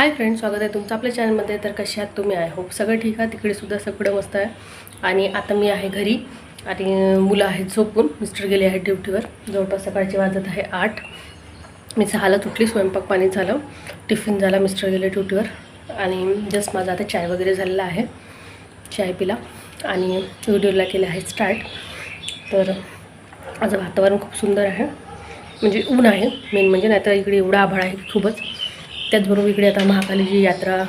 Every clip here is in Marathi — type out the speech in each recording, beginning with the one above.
हाय फ्रेंड स्वागत आहे तुमचं आपल्या चॅनलमध्ये तर कशा आहात तुम्ही? आहे होप सगळं ठीक आहे. तिकडे सुद्धा सगळं मस्त आहे. आणि आता मी आहे घरी. आणि मुलं आहेत झोपून. मिस्टर गेले आहेत ड्युटीवर जवळपास सकाळची वाजत आहे आठ. मी सहाला उठली स्वयंपाक पाणी झालं. टिफिन झाला मिस्टर गेले ड्युटीवर आणि जस्ट माझा आता चाय वगैरे झालेला आहे. चाय पिला. आणि व्हिडिओला केलं आहे स्टार्ट तर आज वातावरण खूप सुंदर आहे. म्हणजे ऊन आहे. मेन म्हणजे नाही तर इकडे एवढा आभाळ आहे खूपच. त्याचबरोबर इकडे आता महाकालीची यात्रा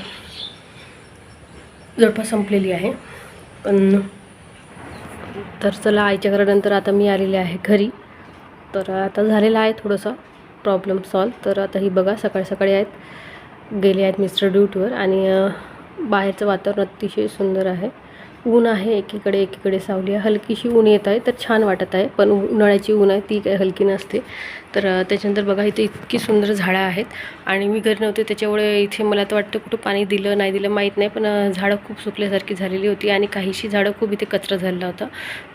जवळपास संपलेली आहे. पण तर चला आईच्या घरानंतर आता मी आलेले आहे घरी. तर आता झालेलं आहे थोडंसं प्रॉब्लेम सॉल्व तर आता ही बघा सकाळी सकाळी आहेत. गेले आहेत मिस्टर ड्यूटीवर आणि बाहेरचं वातावरण अतिशय सुंदर आहे. ऊन आहे एकीकडे एकीकडे सावली आहे. हलकीशी ऊन येत आहे तर छान वाटत आहे. पण उन्हाळ्याची ऊन आहे ती काही हलकी नसते. तर त्याच्यानंतर बघा इथे इतकी सुंदर झाडं आहेत. आणि मी घरी नव्हते त्याच्यामुळे इथे मला तर वाटतं कुठं पाणी दिलं नाही दिलं माहीत नाही. पण झाडं खूप सुकल्यासारखी झालेली होती आणि काहीशी झाडं खूप इथे कचरा झालेला होता.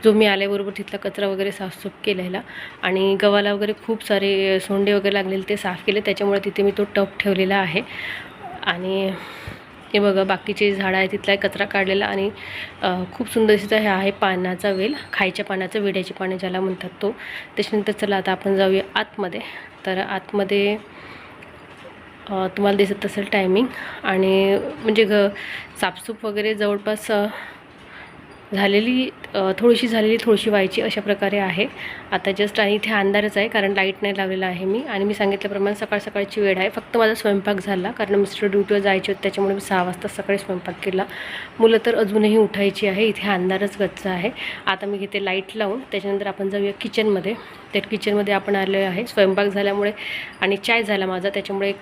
जो मी आल्याबरोबर तिथला कचरा वगैरे साफसूफ केलेला. आणि गव्हाला वगैरे खूप सारे सोंडे वगैरे लागलेले ते साफ केले. त्याच्यामुळे तिथे मी तो टप ठेवलेला आहे. आणि हे बघा बाकीचे झाडं आहे तिथला कचरा काढलेला आणि खूप सुंदर दिसतं हे आहे पानाचा वेल खायच्या पानाचा विड्याचे पाने ज्याला म्हणतात तो. त्याच्यानंतर चला आता आपण जाऊया आतमध्ये. तर आतमध्ये तुम्हाला दिसत असेल टायमिंग आणि म्हणजे घ साफसूफ वगैरे जवळपास झालेली थोडीशी झालेली थोडीशी व्हायची अशा प्रकारे आहे. आता जस्ट आणि इथे अंधारच आहे कारण लाइट नाही लावलेला आहे मी. आणि मी सांगितल्याप्रमाणे सकाळ सकाळची वेळ आहे. फक्त माझा स्वयंपाक झाला कारण मिस्टर ड्युटीवर जायचे होते त्याच्यामुळे मी सहा वाजता सकाळी स्वयंपाक केला. मुलं तर अजूनही उठायची आहे. इथे अंधारच गच्च आहे. आता मी घेते लाइट लावून. त्याच्यानंतर आपण जाऊया किचनमध्ये त्या किचनमध्ये आपण आलो आहे. स्वयंपाक झाल्यामुळे आणि चाय झाला माझा. त्याच्यामुळे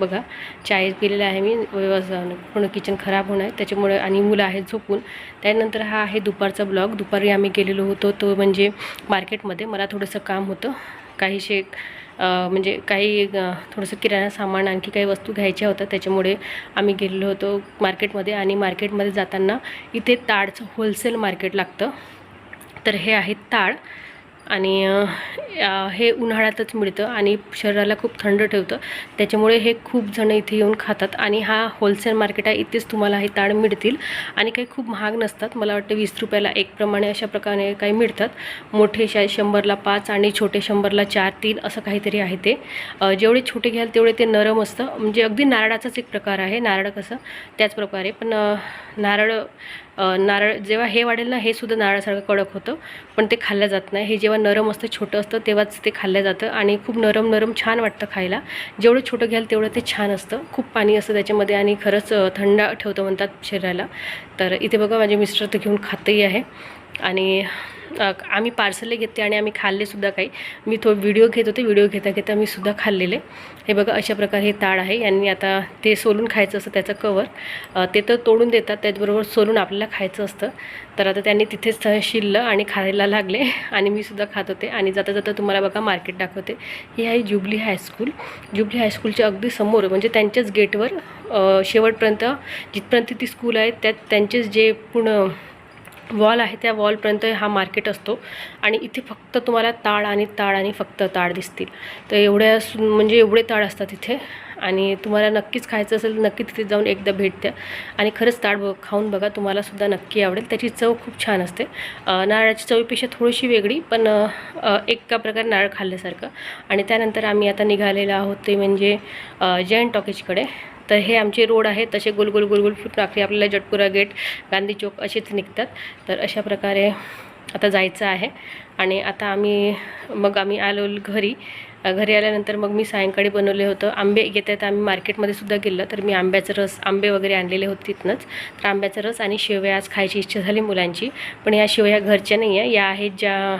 बघा चाय पिलेला आहे मी. पूर्ण किचन खराब होणार. आहे त्याच्यामुळे आणि मुलं आहेत झोपून. त्यानंतर हा आहे दुपारचा ब्लॉग. दुपारी आम्ही गेलेलो होतो तो म्हणजे मार्केटमध्ये. मला थोडंसं काम होतं. काहीशे म्हणजे काही थोडंसं किराणा सामान आणखी काही वस्तू घ्यायच्या होत्या. त्याच्यामुळे आम्ही गेलेलो होतो मार्केटमध्ये आणि मार्केटमध्ये जाताना इथे ताडचं होलसेल मार्केट लागतं. तर हे आहे ताड. आणि हे उन्हाळ्यातच मिळतं आणि शरीराला खूप थंड ठेवतं. त्याच्यामुळे हे खूप जण इथे येऊन खातात आणि हा होलसेल मार्केट आहे इथेच तुम्हाला हे ताड मिळतील. आणि काही खूप महाग नसतात. मला वाटतं वीस रुपयाला एक प्रमाणे अशा प्रकारे काही मिळतात. मोठे शायद शंभरला पाच आणि छोटे शंभरला चार तीन असं काहीतरी आहे ते. जेवढे छोटे घ्याल तेवढे ते नरम असतं. म्हणजे अगदी नारळाचाच एक प्रकार आहे. नारळ कसं? त्याच प्रकारे. पण नारळ नारळ जेव्हा हे वाढेल ना हे सुद्धा नारळासारखं कडक होतं पण ते खाल्लं जात नाही. हे जेव्हा नरम असतं छोटं असतं तेव्हाच ते खाल्लं जातं आणि खूप नरम नरम छान वाटतं खायला. जेवढं छोटं घ्याल तेवढं ते छान असतं. खूप पाणी असतं त्याच्यामध्ये आणि खरंच थंड ठेवतं म्हणतात शरीराला. तर इथे बघा माझे मिस्टर तर घेऊन खातही आहे. आणि आम्ही पार्सलही घेते आणि आम्ही खाल्लेसुद्धा काही. मी तो व्हिडिओ घेत होते व्हिडिओ घेता घेता मी सुद्धा खाल्लेले. हे बघा अशा प्रकारे हे ताड आहे. यांनी आता ते सोलून खायचं असतं त्याचं कवर ते तर तोडून देतात त्याचबरोबर सोलून आपल्याला खायचं असतं. तर आता त्यांनी तिथेच शिरलं आणि खायला लागले. आणि मी सुद्धा खात होते. आणि जाता जाता तुम्हाला बघा मार्केट दाखवते. ही आहे जुबली हायस्कूल जुबली हायस्कूलच्या अगदी समोर म्हणजे त्यांच्याच गेटवर शेवटपर्यंत जिथपर्यंत ती स्कूल आहे त्यात त्यांचेच जे पूर्ण वॉल आहे त्या वॉलपर्यंत हा मार्केट असतो. आणि इथे फक्त तुम्हाला ताळ आणि ताळ आणि फक्त ताळ दिसतील. तर एवढ्या म्हणजे एवढे ताळ असतात इथे. आणि तुम्हाला नक्कीच खायचं असेल तर नक्की तिथे जाऊन एकदा भेट द्या. आणि खरंच ताड ब खाऊन बघा तुम्हालासुद्धा नक्की आवडेल. त्याची चव खूप छान असते. नारळाची चवीपेक्षा थोडीशी वेगळी पण एका प्रकारे नारळ खाल्ल्यासारखं. आणि त्यानंतर आम्ही आता निघालेलो आहोत ते म्हणजे जैन टॉकीजकडे. तर हे आमचे रोड आहेत तसे गोल गोल गोल गोल फिरून आपल्याला जटपुरा गेट गांधी चौक असेच निघतात. तर अशा प्रकारे आता जायचं आहे. आणि आता आम्ही मग आम्ही आलो घरी. घरी आल्यानंतर मग मी सायंकाळी बनवले होतं. आंबे येत आहेत आम्ही मार्केटमध्ये सुद्धा गेलं तर मी आंब्याचं रस आंबे वगैरे आणलेले होते तिथनंच. तर आंब्याचा रस आणि शेवया आज खायची इच्छा झाली मुलांची. पण या शेवया घरच्या नाही आहे या आहेत ज्या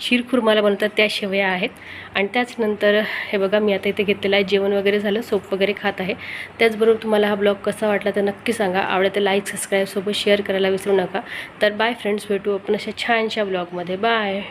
शिरखुर्माला बनवतात त्या शेवया आहेत. आणि त्याचनंतर हे बघा मी आता इथे घेतलेलं आहे जेवण वगैरे झालं सोप वगैरे खात आहे. त्याचबरोबर तुम्हाला हा ब्लॉग कसा वाटला तर नक्की सांगा. आवडतं लाईक सबस्क्राईबसोबत शेअर करायला विसरू नका. तर बाय फ्रेंड्स भेटू आपण अशा छानशा ब्लॉगमध्ये. बाय.